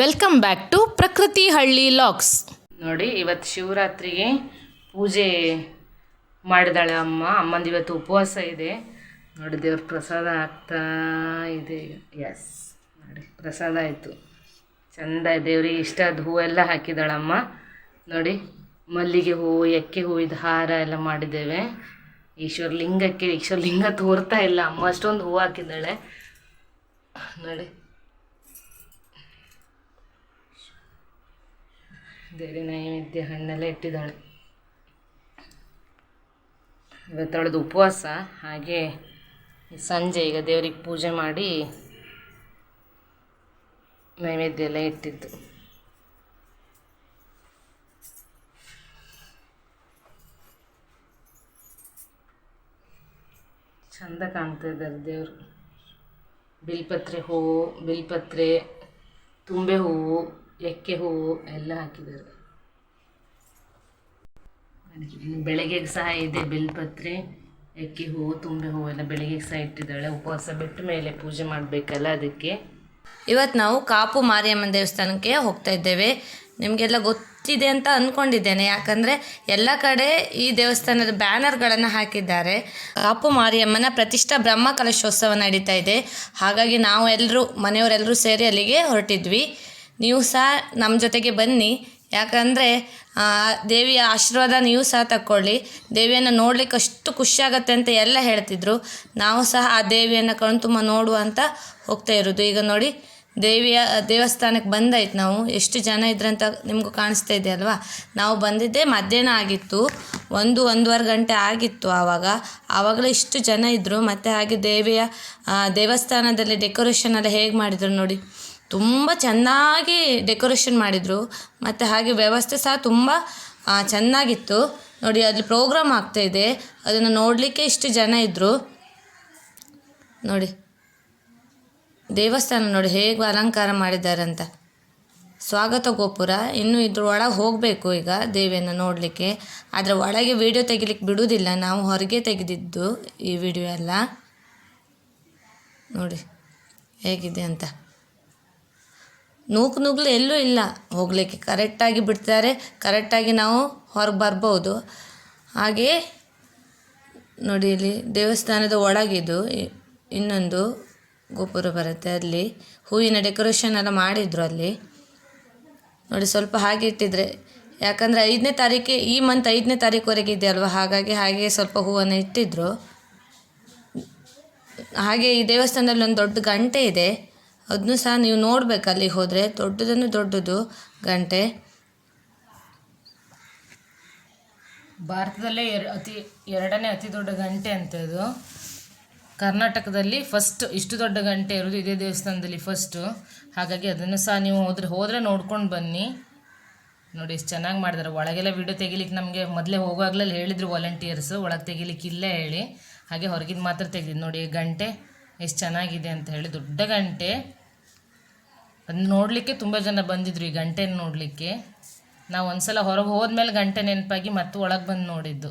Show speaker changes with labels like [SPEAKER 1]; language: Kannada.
[SPEAKER 1] ವೆಲ್ಕಮ್ ಬ್ಯಾಕ್ ಟು ಪ್ರಕೃತಿ ಹಳ್ಳಿ ಲಾಕ್ಸ್
[SPEAKER 2] ನೋಡಿ ಇವತ್ತು ಶಿವರಾತ್ರಿಗೆ ಪೂಜೆ ಮಾಡಿದಾಳೆ ಅಮ್ಮ. ಅಮ್ಮಂದು ಇವತ್ತು ಉಪವಾಸ ಇದೆ. ನೋಡಿ, ದೇವ್ರ ಪ್ರಸಾದ ಆಗ್ತಾ ಇದೆ. ಎಸ್ ನೋಡಿ, ಪ್ರಸಾದ ಆಯಿತು. ಚಂದ ದೇವ್ರಿಗೆ ಇಷ್ಟದ ಹೂವೆಲ್ಲ ಹಾಕಿದಾಳಮ್ಮ ನೋಡಿ, ಮಲ್ಲಿಗೆ ಹೂವು ಎಕ್ಕೆ ಹೂವಿದ ಹಾರ ಎಲ್ಲ ಮಾಡಿದ್ದೇವೆ. ಈಶ್ವರ ಲಿಂಗಕ್ಕೆ, ಈಶ್ವರ ಲಿಂಗ ತೋರ್ತಾ ಇಲ್ಲ ಅಮ್ಮ. ಅಷ್ಟೊಂದು ಹೂವು ಹಾಕಿದ್ದಾಳೆ. ನೋಡಿ ದೇವಿ ನೈವೇದ್ಯ ಹಣ್ಣೆಲ್ಲ ಇಟ್ಟಿದ್ದಾಳೆ. ಇವತ್ತಳದು ಉಪವಾಸ. ಹಾಗೆ ಸಂಜೆ ಈಗ ದೇವರಿಗೆ ಪೂಜೆ ಮಾಡಿ ನೈವೇದ್ಯ ಎಲ್ಲ ಇಟ್ಟಿದ್ದು. ಚಂದ ಕಾಣ್ತಾ ಇದ್ದಾರೆ ದೇವರು. ಬಿಲ್ಪತ್ರೆ ಹೂವು, ಬಿಲ್ಪತ್ರೆ, ತುಂಬೆ ಹೂವು. ಎಕ್ಕೆ ಹೂವು ಎಲ್ಲ ಹಾಕಿದ್ದಾರೆ. ಬೆಳಗ್ಗೆ ಬೆಳಗ್ಗೆಗೆ ಸಹ ಇದೆ ಬಿಲ್ಪತ್ರೆ. ಎಕ್ಕೆ ಹೂವು ತುಂಬೆ ಹೂವು ಎಲ್ಲ ಬೆಳಗ್ಗೆ ಸಹ ಇಟ್ಟಿದ್ದಾಳೆ. ಉಪವಾಸ ಬಿಟ್ಟು ಮೇಲೆ ಪೂಜೆ ಮಾಡಬೇಕಲ್ಲ ಅದಕ್ಕೆ.
[SPEAKER 3] ಇವತ್ತು ನಾವು ಕಾಪು ಮಾರಿಯಮ್ಮನ ದೇವಸ್ಥಾನಕ್ಕೆ ಹೋಗ್ತಾ ಇದ್ದೇವೆ. ನಿಮಗೆಲ್ಲ ಗೊತ್ತಿದೆ ಅಂತ ಅಂದ್ಕೊಂಡಿದ್ದೇನೆ ಯಾಕಂದರೆ ಎಲ್ಲ ಕಡೆ ಈ ದೇವಸ್ಥಾನದ ಬ್ಯಾನರ್ಗಳನ್ನು ಹಾಕಿದ್ದಾರೆ. ಕಾಪು ಮಾರಿಯಮ್ಮನ ಪ್ರತಿಷ್ಠಾ ಬ್ರಹ್ಮ ಕಲಶೋತ್ಸವ ನಡೀತಾ ಇದೆ. ಹಾಗಾಗಿ ನಾವು ಎಲ್ಲರೂ ಮನೆಯವರೆಲ್ಲರೂ ಸೇರಿ ಅಲ್ಲಿಗೆ ಹೊರಟಿದ್ವಿ. ನೀವು ಸಹ ನಮ್ಮ ಜೊತೆಗೆ ಬನ್ನಿ. ಯಾಕಂದರೆ ದೇವಿಯ ಆಶೀರ್ವಾದ ನೀವು ಸಹ ತಕ್ಕೊಳ್ಳಿ. ದೇವಿಯನ್ನು ನೋಡ್ಲಿಕ್ಕೆ ಅಷ್ಟು ಖುಷಿಯಾಗತ್ತೆ ಅಂತ ಎಲ್ಲ ಹೇಳ್ತಿದ್ರು. ನಾವು ಸಹ ಆ ದೇವಿಯನ್ನು ಕಣ್ತುಂಬ ನೋಡುವ ಅಂತ ಹೋಗ್ತಾ ಇರೋದು. ಈಗ ನೋಡಿ, ದೇವಿಯ, ದೇವಸ್ಥಾನಕ್ಕೆ ಬಂದಾಯ್ತು ನಾವು. ಎಷ್ಟು ಜನ ಇದ್ರಂತ ನಿಮಗೂ ಕಾಣಿಸ್ತಾ ಇದೆ ಅಲ್ವಾ? ನಾವು ಬಂದಿದ್ದೆ ಮಧ್ಯಾಹ್ನ ಆಗಿತ್ತು. ಒಂದು, ಒಂದೂವರೆ ಗಂಟೆ ಆಗಿತ್ತು ಆವಾಗ. ಆವಾಗಲೇ ಇಷ್ಟು ಜನ ಇದ್ದರು ಮತ್ತು ಹಾಗೆ ದೇವಿಯ ದೇವಸ್ಥಾನದಲ್ಲಿ ಡೆಕೋರೇಷನ್ ಎಲ್ಲ ಹೇಗೆ ಮಾಡಿದ್ರು ನೋಡಿ. ತುಂಬ ಚೆನ್ನಾಗಿ ಡೆಕೋರೇಷನ್ ಮಾಡಿದರು. ಮತ್ತು ಹಾಗೆ ವ್ಯವಸ್ಥೆ ಸಹ ತುಂಬ ಚೆನ್ನಾಗಿತ್ತು. ನೋಡಿ, ಅಲ್ಲಿ ಪ್ರೋಗ್ರಾಮ್ ಆಗ್ತಾಯಿದೆ ಅದನ್ನು ನೋಡಲಿಕ್ಕೆ ಇಷ್ಟು ಜನ ಇದ್ದರು ನೋಡಿ, ದೇವಸ್ಥಾನ ನೋಡಿ, ಹೇಗೆ ಅಲಂಕಾರ ಮಾಡಿದ್ದಾರೆ ಅಂತ. ಸ್ವಾಗತ ಗೋಪುರ. ಇನ್ನು ಇದ್ರ ಒಳಗೆ ಹೋಗಬೇಕು ಈಗ ದೇವಿಯನ್ನು ನೋಡಲಿಕ್ಕೆ. ಆದರೆ ಒಳಗೆ ವಿಡಿಯೋ ತೆಗಿಲಿಕ್ಕೆ ಬಿಡುವುದಿಲ್ಲ ನಾವು ಹೊರಗೆ ತೆಗೆದಿದ್ದು ಈ ವಿಡಿಯೋ ಎಲ್ಲ. ನೋಡಿ, ಹೇಗಿದೆ ಅಂತ. ನೂಕು ನುಗ್ಲು ಎಲ್ಲೂ ಇಲ್ಲ. ಹೋಗಲಿಕ್ಕೆ ಕರೆಕ್ಟಾಗಿ ಬಿಡ್ತಾರೆ. ಕರೆಕ್ಟಾಗಿ ನಾವು ಹೊರಗೆ ಬರ್ಬೋದು. ಹಾಗೆ ನೋಡಿ ಇಲ್ಲಿ ದೇವಸ್ಥಾನದ ಒಳಗಿದು ಇನ್ನೊಂದು ಗೋಪುರ ಬರುತ್ತೆ ಅಲ್ಲಿ. ಹೂವಿನ ಡೆಕೋರೇಷನ್ ಎಲ್ಲ ಮಾಡಿದರು ಅಲ್ಲಿ. ನೋಡಿ ಸ್ವಲ್ಪ ಹಾಗೆ ಇಟ್ಟಿದ್ರೆ. ಯಾಕಂದರೆ ಐದನೇ ತಾರೀಕೆ, ಈ ಮಂತ್ ಐದನೇ ತಾರೀಕುವರೆಗೆ ಅಲ್ವಾ ಹಾಗಾಗಿ ಹಾಗೆ ಸ್ವಲ್ಪ ಹೂವನ್ನು ಇಟ್ಟಿದ್ರು. ಹಾಗೆ ಈ ದೇವಸ್ಥಾನದಲ್ಲಿ ಒಂದು ದೊಡ್ಡ ಗಂಟೆ ಇದೆ. ಅದನ್ನು ಸಹ ನೀವು ನೋಡ್ಬೇಕು ಅಲ್ಲಿಗೆ ಹೋದರೆ. ದೊಡ್ಡದನ್ನು ದೊಡ್ಡದು ಗಂಟೆ.
[SPEAKER 2] ಭಾರತದಲ್ಲೇ ಎರ, ಅತಿ, ಎರಡನೇ ಅತಿ ದೊಡ್ಡ ಗಂಟೆ ಅಂತ ಕರ್ನಾಟಕದಲ್ಲಿ ಫಸ್ಟ್ ಇಷ್ಟು ದೊಡ್ಡ ಗಂಟೆ ಇರೋದು ಇದೇ ದೇವಸ್ಥಾನದಲ್ಲಿ ಫಸ್ಟು ಹಾಗಾಗಿ ಅದನ್ನು ಸಹ ನೀವು ಹೋದ್ರೆ, ಹೋದರೆ ನೋಡ್ಕೊಂಡು ಬನ್ನಿ. ನೋಡಿ ಎಷ್ಟು ಚೆನ್ನಾಗಿ ಮಾಡಿದ್ದಾರೆ ಒಳಗೆಲ್ಲ ವಿಡಿಯೋ ತೆಗಿಲಿಕ್ಕೆ ನಮಗೆ ಮೊದಲೇ ಹೋಗುವಾಗಲೇ ಹೇಳಿದರು ವಾಲಂಟಿಯರ್ಸು ಒಳಗೆ ತೆಗಿಲಿಕ್ಕಿಲ್ಲ ಹೇಳಿ. ಹಾಗೆ ಹೊರಗಿದ್ದು ಮಾತ್ರ ತೆಗೆದಿದ್ದು. ನೋಡಿ ಗಂಟೆ. ಎಷ್ಟು ಚೆನ್ನಾಗಿದೆ ಅಂತ ಹೇಳಿ ದೊಡ್ಡ ಗಂಟೆ. ಅದನ್ನ ನೋಡಲಿಕ್ಕೆ ತುಂಬ ಜನ ಬಂದಿದ್ರು ಈ ಗಂಟೆನ ನೋಡಲಿಕ್ಕೆ. ನಾವು ಒಂದ್ಸಲ ಹೊರಗೆ ಹೋದ್ಮೇಲೆ ಗಂಟೆ ನೆನಪಾಗಿ ಮತ್ತೆ ಒಳಗೆ ಬಂದು ನೋಡಿದ್ದು.